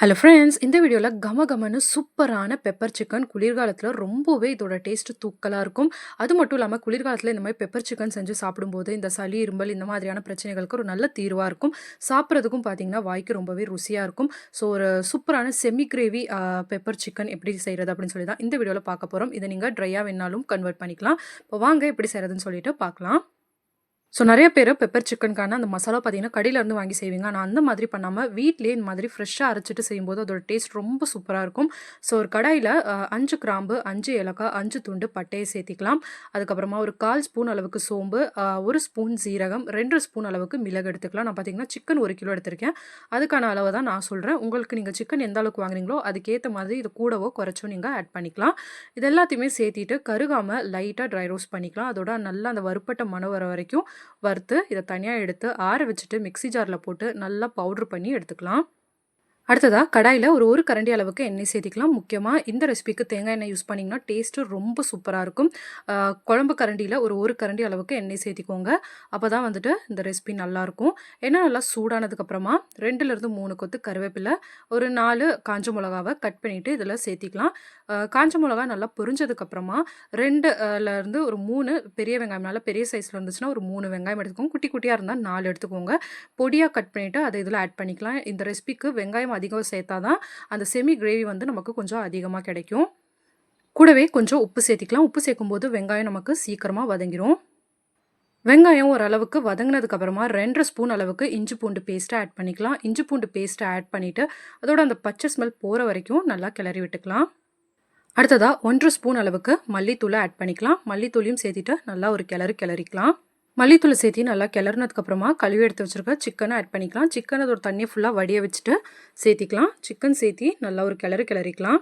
Hello friends இந்த வீடியோவில் கம கமனு சூப்பரான பெப்பர் சிக்கன் குளிர்காலத்தில் ரொம்பவே இதோட டேஸ்ட் தூக்கலாக இருக்கும். அது மட்டும் இல்லாமல் குளிர்காலத்தில் இந்த மாதிரி பெப்பர் சிக்கன் செஞ்சு சாப்பிடும்போது இந்த சளி இரும்பல் இந்த மாதிரியான பிரச்சனைகளுக்கு ஒரு நல்ல தீர்வாக இருக்கும். சாப்பிட்றதுக்கும் பார்த்தீங்கன்னா வாய்க்கு ரொம்பவே ருசியாக இருக்கும். ஸோ ஒரு சூப்பரான செமி கிரேவி பெப்பர் சிக்கன் எப்படி செய்கிறது அப்படின்னு சொல்லி தான் இந்த வீடியோவில் பார்க்க போகிறோம் இதை நீங்கள் ட்ரையாக வேணாலும் கன்வெர்ட் பண்ணிக்கலாம். இப்போ வாங்க எப்படி செய்கிறதுன்னு சொல்லிட்டு பார்க்கலாம். ஸோ நிறைய பேர் பெப்பர் சிக்கனுக்கான அந்த மசாலா பார்த்தீங்கன்னா கடையிலேருந்து வாங்கி செய்வீங்க. ஆனால் அந்த மாதிரி பண்ணாமல் வீட்லேயே இந்த மாதிரி ஃப்ரெஷ்ஷாக அரைச்சிட்டு செய்யும்போது அதோட டேஸ்ட் ரொம்ப சூப்பராக இருக்கும். ஸோ ஒரு கடாயில் அஞ்சு கிராம்பு அஞ்சு ஏலக்காய் அஞ்சு துண்டு பட்டையை சேர்த்திக்கலாம். அதுக்கப்புறமா ஒரு கால் ஸ்பூன் அளவுக்கு சோம்பு ஒரு ஸ்பூன் சீரகம் ரெண்டு ஸ்பூன் அளவுக்கு மிளகு எடுத்துக்கலாம். நான் பார்த்தீங்கன்னா சிக்கன் ஒரு கிலோ எடுத்திருக்கேன். அதுக்கான அளவு தான் நான் சொல்கிறேன் உங்களுக்கு நீங்கள் சிக்கன் எந்த அளவுக்கு வாங்குறீங்களோ அதுக்கேற்ற மாதிரி இது கூடவோ குறைச்சோ நீங்கள் ஆட் பண்ணிக்கலாம். இது எல்லாத்தையுமே சேர்த்திட்டு கருகாமல் லைட்டாக ட்ரை ரோஸ்ட் பண்ணிக்கலாம். அதோட நல்லா அந்த வறுப்பட்ட மன வர வரைக்கும் வறுத்து இதை தனியாக எடுத்து ஆற வச்சுட்டு மிக்சி ஜாரில் போட்டு நல்லா பவுட்ரு பண்ணி எடுத்துக்கலாம். அடுத்ததாக கடாயில் ஒரு ஒரு கரண்டி அளவுக்கு எண்ணெய் சேர்த்திக்கலாம் முக்கியமாக இந்த ரெசிபிக்கு தேங்காய் எண்ணெய் யூஸ் பண்ணிங்கன்னா டேஸ்ட்டு ரொம்ப சூப்பராக இருக்கும். குழம்பு கரண்டியில் ஒரு ஒரு கரண்டி அளவுக்கு எண்ணெய் சேர்த்திக்கோங்க அப்போ தான் வந்துட்டு இந்த ரெசிபி நல்லாயிருக்கும் எண்ணெய் நல்லா சூடானதுக்கப்புறமா ரெண்டுலேருந்து மூணு கொத்து கருவேப்பிலை ஒரு நாலு காஞ்ச மிளகாவை கட் பண்ணிவிட்டு இதில் சேர்த்திக்கலாம் காஞ்ச மிளகா நல்லா பொரிஞ்சதுக்கப்புறமா ரெண்டுலேருந்து ஒரு மூணு பெரிய வெங்காயம் நல்லா பெரிய சைஸில் இருந்துச்சுன்னா ஒரு மூணு வெங்காயம் எடுத்துக்கோங்க. குட்டி குட்டியாக இருந்தால் நாலு எடுத்துக்கோங்க. பொடியாக கட் பண்ணிவிட்டு அதை இதில் ஆட் பண்ணிக்கலாம். இந்த ரெசிபிக்கு வெங்காயம் அதிகம் சேர்த்தா தான் அந்த செமி கிரேவி வந்து நமக்கு கொஞ்சம் அதிகமாக கிடைக்கும். கூடவே கொஞ்சம் உப்பு சேர்த்திக்கலாம். உப்பு சேர்க்கும்போது வெங்காயம் நமக்கு சீக்கிரமாக வதங்கிடும் வெங்காயம் ஓரளவுக்கு வதங்கினதுக்கப்புறமா ரெண்டரை ஸ்பூன் அளவுக்கு இஞ்சி பூண்டு பேஸ்ட்டை ஆட் பண்ணிக்கலாம். இஞ்சி பூண்டு பேஸ்ட்டை ஆட் பண்ணிவிட்டு அதோட அந்த பச்சை ஸ்மெல் போகிற வரைக்கும் நல்லா கிளறி விட்டுக்கலாம். அடுத்ததாக ஒன்றரை ஸ்பூன் அளவுக்கு மல்லித்தூளை ஆட் பண்ணிக்கலாம். மல்லித்தூளையும் சேர்த்திட்டு நல்லா ஒரு கிளறு கிளறிக்கலாம். மல்லித்தூள் சேர்த்தி நல்லா கிளறினதுக்கப்புறமா கழுவி எடுத்து வச்சுருக்க சிக்கனை ஆட் பண்ணிக்கலாம். சிக்கன் அதோட தண்ணியை ஃபுல்லாக வடிய வச்சுட்டு சேர்த்திக்கலாம். சிக்கன் சேர்த்தி நல்லா ஒரு கிளறு கிளறிக்கலாம்.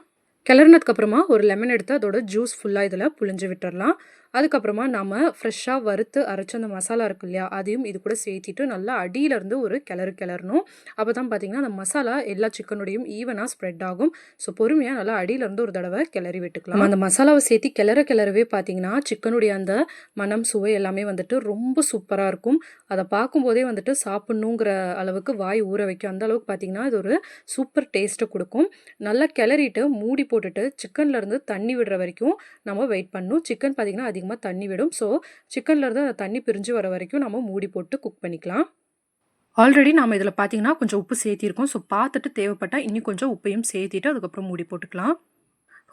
கிளறினதுக்கப்புறமா ஒரு லெமன் எடுத்து அதோட ஜூஸ் ஃபுல்லாக இதில் புழிஞ்சு விட்டுடலாம் அதுக்கப்புறமா நம்ம ஃப்ரெஷ்ஷாக வறுத்து அரைச்ச அந்த மசாலா இருக்கு இல்லையா அதையும் இது கூட சேர்த்திட்டு நல்லா அடியிலேருந்து ஒரு கிளறு கிளறணும். அப்போ தான் பார்த்தீங்கன்னா அந்த மசாலா எல்லா சிக்கனுடையும் ஈவனாக ஸ்ப்ரெட் ஆகும். ஸோ பொறுமையாக நல்லா அடியிலேருந்து ஒரு தடவை கிளறி விட்டுக்கலாம். அந்த மசாலாவை சேர்த்து கிளற கிளறவே பார்த்தீங்கன்னா சிக்கனுடைய அந்த மனம் சுவை எல்லாமே வந்துட்டு ரொம்ப சூப்பராக இருக்கும். அதை பார்க்கும்போதே வந்துட்டு சாப்பிட்ணுங்கிற அளவுக்கு வாய் ஊற வைக்கும். அந்த அளவுக்கு பார்த்தீங்கன்னா இது ஒரு சூப்பர் டேஸ்ட்டை கொடுக்கும். நல்லா கிளறிட்டு மூடி போட்டுட்டு சிக்கன்லேருந்து தண்ணி விடுற வரைக்கும் நம்ம வெயிட் பண்ணணும். சிக்கன் பார்த்திங்கன்னா அதிகமாக அதிகமாக தண்ணி விடும். ஸோ சிக்கன்லேருந்து அந்த தண்ணி பிரிஞ்சு வர வரைக்கும் நம்ம மூடி போட்டு குக் பண்ணிக்கலாம். ஆல்ரெடி நம்ம இதில் பார்த்தீங்கன்னா கொஞ்சம் உப்பு சேர்த்திருக்கோம். ஸோ பார்த்துட்டு தேவைப்பட்டால் இன்னும் கொஞ்சம் உப்பையும் சேர்த்திட்டு அதுக்கப்புறம் மூடி போட்டுக்கலாம்.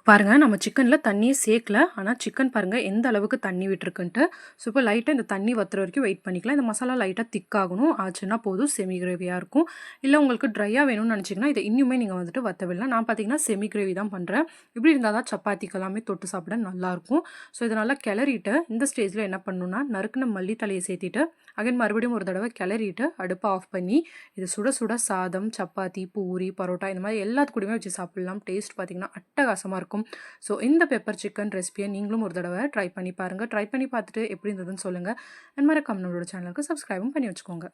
பாருங்கள் நம்ம சிக்கனில் தண்ணியே சேர்க்கல ஆனால் சிக்கன் பாருங்கள் எந்த அளவுக்கு தண்ணி விட்டுருக்குன்ட்டு. ஸோ இப்போ லைட்டாக இந்த தண்ணி வத்துற வரைக்கும் வெயிட் பண்ணிக்கலாம். இந்த மசாலா லைட்டாக திக்காகணும் ஆச்சுன்னா போதும் செமி கிரேவியாக இருக்கும். இல்லை உங்களுக்கு ட்ரையாக வேணும்னு நினச்சிங்கன்னா இதை இன்னுமே நீங்கள் வந்துட்டு வத்தவில்லை நான் பார்த்தீங்கன்னா செமி கிரேவி தான் பண்ணுறேன் இப்படி இருந்தால் தான் சப்பாத்திக்கு எல்லாமே தொட்டு சாப்பிட நல்லாயிருக்கும். ஸோ இதை நல்லா கிளறிட்டு இந்த ஸ்டேஜில் என்ன பண்ணணும்னா நறுக்குன மல்லி தலையை சேர்த்திட்டு அகைன் மறுபடியும் ஒரு தடவை கிளறிட்டு அடுப்பை ஆஃப் பண்ணி இது சுட சுட சாதம் சப்பாத்தி பூரி பரோட்டா இந்த மாதிரி எல்லாத்துக்கூடயுமே வச்சு சாப்பிட்லாம். டேஸ்ட் பார்த்திங்கன்னா அட்டகாசமாக இருக்கும். இருக்கும். ஸோ இந்த பெப்பர் சிக்கன் ரெசிபியை நீங்களும் ஒரு தடவை ட்ரை பண்ணி பாருங்கள் ட்ரை பண்ணி பார்த்துட்டு எப்படி இருந்ததுன்னு சொல்லுங்கள் அண்ட் மறக்காம நம்மளோட சேனலுக்கு சப்ஸ்கிரைபும் பண்ணி வச்சுக்கோங்க.